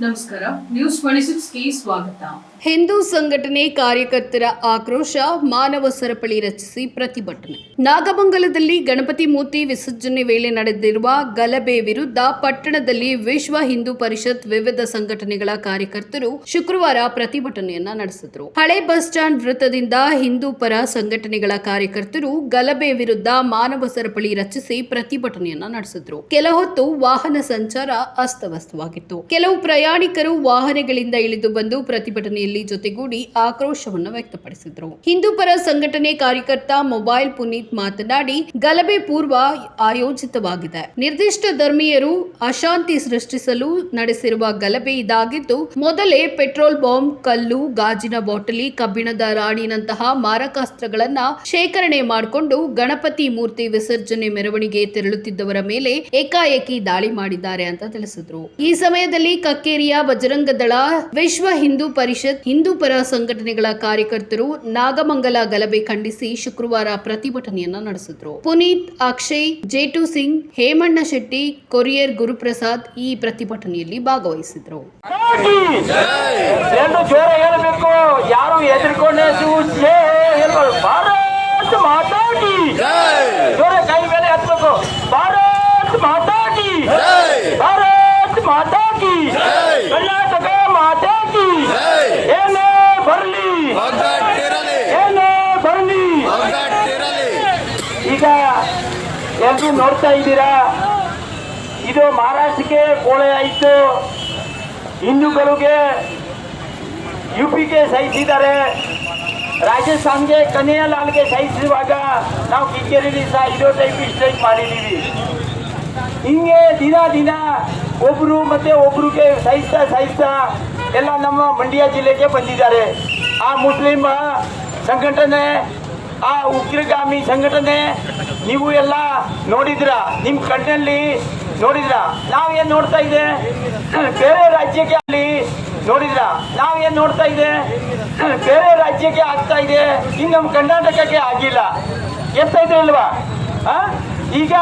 ನಮಸ್ಕಾರ. News twenty ಸ್ವಾಗತ. ಹಿಂದೂ ಸಂಘಟನೆ ಕಾರ್ಯಕರ್ತರ ಆಕ್ರೋಶ ಮಾನವ ಸರಪಳಿ ರಚಿಸಿ ಪ್ರತಿಭಟನೆ. ನಾಗಮಂಗಲದಲ್ಲಿ ಗಣಪತಿ ಮೂರ್ತಿ ವಿಸರ್ಜನೆ ವೇಳೆ ನಡೆದಿರುವ ಗಲಭೆ ವಿರುದ್ಧ ಪಟ್ಟಣದಲ್ಲಿ ವಿಶ್ವ ಹಿಂದೂ ಪರಿಷತ್ ವಿವಿಧ ಸಂಘಟನೆಗಳ ಕಾರ್ಯಕರ್ತರು ಶುಕ್ರವಾರ ಪ್ರತಿಭಟನೆಯನ್ನ ನಡೆಸಿದ್ರು. ಹಳೆ ಬಸ್ ಸ್ಟ್ಯಾಂಡ್ ವೃತ್ತದಿಂದ ಹಿಂದೂ ಪರ ಸಂಘಟನೆಗಳ ಕಾರ್ಯಕರ್ತರು ಗಲಭೆ ವಿರುದ್ಧ ಮಾನವ ಸರಪಳಿ ರಚಿಸಿ ಪ್ರತಿಭಟನೆಯನ್ನ ನಡೆಸಿದ್ರು. ಕೆಲ ಹೊತ್ತು ವಾಹನ ಸಂಚಾರ ಅಸ್ತವ್ಯಸ್ತವಾಗಿತ್ತು. ಕೆಲವು ಪ್ರಯಾಣಿಕರು ವಾಹನಗಳಿಂದ ಇಳಿದು ಬಂದು ಪ್ರತಿಭಟನೆಯಲ್ಲಿ ಜೊತೆಗೂಡಿ ಆಕ್ರೋಶವನ್ನು ವ್ಯಕ್ತಪಡಿಸಿದ್ರು. ಹಿಂದೂ ಪರ ಸಂಘಟನೆ ಕಾರ್ಯಕರ್ತ ಮೊಬೈಲ್ ಪುನೀತ್ ಮಾತನಾಡಿ, ಗಲಭೆ ಪೂರ್ವ ಆಯೋಜಿತವಾಗಿದೆ. ನಿರ್ದಿಷ್ಟ ಧರ್ಮೀಯರು ಅಶಾಂತಿ ಸೃಷ್ಟಿಸಲು ನಡೆಸಿರುವ ಗಲಭೆ ಇದಾಗಿದ್ದು, ಮೊದಲೇ ಪೆಟ್ರೋಲ್ ಬಾಂಬ್, ಕಲ್ಲು, ಗಾಜಿನ ಬಾಟಲಿ, ಕಬ್ಬಿಣದ ರಾಣಿನಂತಹ ಮಾರಕಾಸ್ತ್ರಗಳನ್ನ ಶೇಖರಣೆ ಮಾಡಿಕೊಂಡು ಗಣಪತಿ ಮೂರ್ತಿ ವಿಸರ್ಜನೆ ಮೆರವಣಿಗೆ ತೆರಳುತ್ತಿದ್ದವರ ಮೇಲೆ ಏಕಾಏಕಿ ದಾಳಿ ಮಾಡಿದ್ದಾರೆ ಅಂತ ತಿಳಿಸಿದ್ರು. ಈ ಸಮಯದಲ್ಲಿ ಕಕ್ಕೇರಿಯ ಬಜರಂಗ ದಳ ವಿಶ್ವ ಹಿಂದೂ ಪರಿಷತ್ ಹಿಂದೂ ಪರ ಸಂಘಟನೆಗಳ ಕಾರ್ಯಕರ್ತರು ನಾಗಮಂಗಲ ಗಲಭೆ ಖಂಡಿಸಿ ಶುಕ್ರವಾರ ಪ್ರತಿಭಟನೆಯನ್ನ ನಡೆಸಿದ್ರು. ಪುನೀತ್, ಅಕ್ಷಯ್, ಜೇಟು ಸಿಂಗ್, ಹೇಮಣ್ಣ ಶೆಟ್ಟಿ, ಕೊರಿಯರ್ ಗುರುಪ್ರಸಾದ್ ಈ ಪ್ರತಿಭಟನೆಯಲ್ಲಿ ಭಾಗವಹಿಸಿದ್ರು. ಯಾರು ಮಾತಾಡಿ ಕರ್ನಾಟಕ ಮಾತಾಡಿ ಏನೇ ಬರ್ಲಿ ಏನೇ ಬರ್ಲಿ ಈಗ ಎಲ್ರು ನೋಡ್ತಾ ಇದ್ದೀರಾ ಇದು ಮಹಾರಾಷ್ಟ್ರಕ್ಕೆ ಕೋಳೆ ಆಯಿತು ಹಿಂದೂಗಳಿಗೆ ಯು ಪಿಗೆ ಸಹಿಸಿದ್ದಾರೆ ರಾಜಸ್ಥಾನ್ಗೆ ಕನ್ಯಾಲಾಲ್ಗೆ ಸಹಿಸುವಾಗ ನಾವು ಕಿಕ್ಕೇರಿಲಿ ಸಹ ಇರೋ ಟೈಪ್ ಸ್ಟ್ರೈಕ್ ಮಾಡಿದ್ದೀವಿ ಹಿಂಗೆ ದಿನ ದಿನ ಒಬ್ರು ಮತ್ತೆ ಒಬ್ರಿಗೆ ಸಹಿಸ್ತಾ ಸಹಿಸ್ತಾ ಎಲ್ಲ ನಮ್ಮ ಮಂಡ್ಯ ಜಿಲ್ಲೆಗೆ ಬಂದಿದ್ದಾರೆ. ಆ ಮುಸ್ಲಿಂ ಸಂಘಟನೆ, ಆ ಉಗ್ರಗಾಮಿ ಸಂಘಟನೆ, ನೀವು ಎಲ್ಲ ನೋಡಿದ್ರ? ನಿಮ್ಮ ಕಣ್ಣಲ್ಲಿ ನೋಡಿದ್ರ? ಏನು ನೋಡ್ತಾ ಇದೆ ಬೇರೆ ರಾಜ್ಯಕ್ಕೆ ಅಲ್ಲಿ ನೋಡಿದ್ರ? ಏನು ನೋಡ್ತಾ ಇದೆ ಬೇರೆ ರಾಜ್ಯಕ್ಕೆ ಆಗ್ತಾ ಇದೆ. ಇನ್ನು ನಮ್ಮ ಕರ್ನಾಟಕಕ್ಕೆ ಆಗಿಲ್ಲ. ಎತ್ತ ಇದ್ರಲ್ವಾ? ಈಗ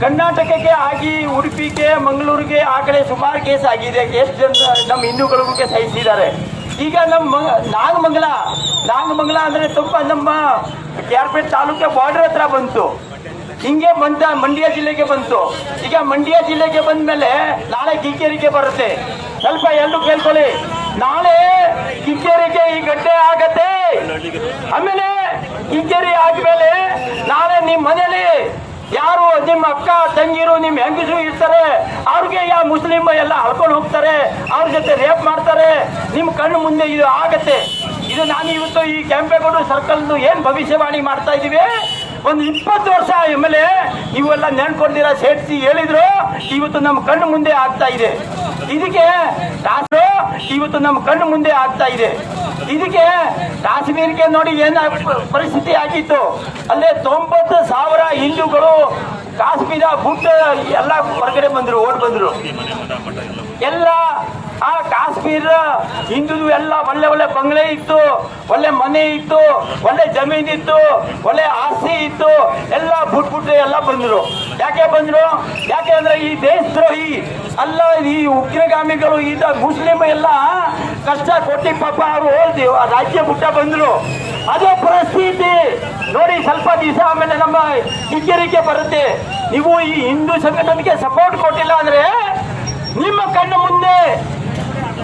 ಕರ್ನಾಟಕಕ್ಕೆ ಆಗಿ ಉಡುಪಿಗೆ, ಮಂಗಳೂರಿಗೆ ಆ ಕಡೆ ಸುಮಾರು ಕೇಸ್ ಆಗಿದೆ. ಎಷ್ಟು ಜನ ನಮ್ಮ ಹಿಂದೂಗಳಿಗೆ ಸಹಿಸಿದ್ದಾರೆ. ಈಗ ನಮ್ಮ ನಾಗಮಂಗಲ ನಾಗಮಂಗಲ ಅಂದರೆ ತುಂಬ ನಮ್ಮ ಕ್ಯಾರ್ಪೇಟ್ ತಾಲೂಕಿನ ಬಾರ್ಡರ್ ಹತ್ರ ಬಂತು. ಹಿಂಗೆ ಬಂತ ಮಂಡ್ಯ ಜಿಲ್ಲೆಗೆ ಬಂತು. ಈಗ ಮಂಡ್ಯ ಜಿಲ್ಲೆಗೆ ಬಂದ ಮೇಲೆ ನಾಳೆ ಕಿಕ್ಕೇರಿಗೆ ಬರುತ್ತೆ. ಸ್ವಲ್ಪ ಎಲ್ಲರೂ ಕೇಳ್ಕೊಳ್ಳಿ. ನಾಳೆ ಕಿಕ್ಕೇರಿಗೆ ಈ ಗಡ್ಡೆ ಆಗತ್ತೆ. ಆಮೇಲೆ ಕಿಕ್ಕೇರಿ ಆದ್ಮೇಲೆ ನಾಳೆ ನಿಮ್ಮ ಮನೇಲಿ ಯಾರು ನಿಮ್ಮ ಅಕ್ಕ, ತಂಗಿರು, ನಿಮ್ಮ ಹೆಂಗಸು ಇರ್ತಾರೆ, ಅವ್ರಿಗೆ ಯಾ ಮುಸ್ಲಿಮ್ ಎಲ್ಲ ಹಳ್ಕೊಂಡು ಹೋಗ್ತಾರೆ, ಅವ್ರ ಜೊತೆ ರೇಪ್ ಮಾಡ್ತಾರೆ ನಿಮ್ಮ ಕಣ್ಣು ಮುಂದೆ ಇದು ಆಗತ್ತೆ. ಇದು ನಾನು ಇವತ್ತು ಈ ಕೆಂಪೇಗೌಡ ಸರ್ಕಲ್ ಏನು ಭವಿಷ್ಯವಾಣಿ ಮಾಡ್ತಾ ಇದೀವಿ ಒಂದು ಇಪ್ಪತ್ತು ವರ್ಷ ಆಮೇಲೆ ನೀವೆಲ್ಲ ನೆನ್ಕೊಂಡಿರ ಸೇರಿಸಿ ಹೇಳಿದ್ರು, ಇವತ್ತು ನಮ್ಮ ಕಣ್ಣು ಮುಂದೆ ಆಗ್ತಾ ಇದೆ. ಇದಕ್ಕೆ ರಾಷ್ಟ್ರ ಇವತ್ತು ನಮ್ಮ ಕಣ್ಣು ಮುಂದೆ ಆಗ್ತಾ ಇದೆ. ಇದಕ್ಕೆ ಕಾಶ್ಮೀರಿಗೆ ನೋಡಿ ಏನ ಪರಿಸ್ಥಿತಿ ಆಗಿತ್ತು. ಅಲ್ಲೇ ತೊಂಬತ್ತು ಹಿಂದೂಗಳು ಕಾಶ್ಮೀರ ಬುಟ್ಟ ಎಲ್ಲ ಹೊರಗಡೆ ಬಂದರು ಓಡ್ ಬಂದರು. ಎಲ್ಲ ಆ ಕಾಶ್ಮೀರ ಹಿಂದೂ ಎಲ್ಲ ಒಳ್ಳೆ ಒಳ್ಳೆ ಬಂಗ್ಲೆ ಇತ್ತು, ಒಳ್ಳೆ ಮನೆ ಇತ್ತು, ಒಳ್ಳೆ ಜಮೀನ್ ಇತ್ತು, ಒಳ್ಳೆ ಆಸ್ತಿ ಇತ್ತು. ಎಲ್ಲ ಬಿಟ್ಬಿಟ್ಟು ಎಲ್ಲ ಬಂದ್ರು. ಯಾಕೆ ಬಂದ್ರು? ಯಾಕೆ ಅಂದ್ರೆ ಈ ದೇಶದ್ರೋಹಿ, ಅಲ್ಲ ಈ ಉಗ್ರಗಾಮಿಗಳು, ಈ ಮುಸ್ಲಿಂ ಎಲ್ಲ ಕಷ್ಟ ಕೊಟ್ಟಿ ಪಾಪ ಅವರು ಹೋಲ್ದಿ ರಾಜ್ಯ ಬಿಟ್ಟ ಬಂದ್ರು. ಅದೇ ಪರಿಸ್ಥಿತಿ. ನೋಡಿ ಸ್ವಲ್ಪ ದಿವಸ ಆಮೇಲೆ ನಮ್ಮ ಹಿಗ್ಗರಿಗೆ ಬರುತ್ತೆ. ನೀವು ಈ ಹಿಂದೂ ಸಂಘಟನೆಗೆ ಸಪೋರ್ಟ್ ಕೊಟ್ಟಿಲ್ಲ ಅಂದ್ರೆ ನಿಮ್ಮ ಕಣ್ಣು ಮುಂದೆ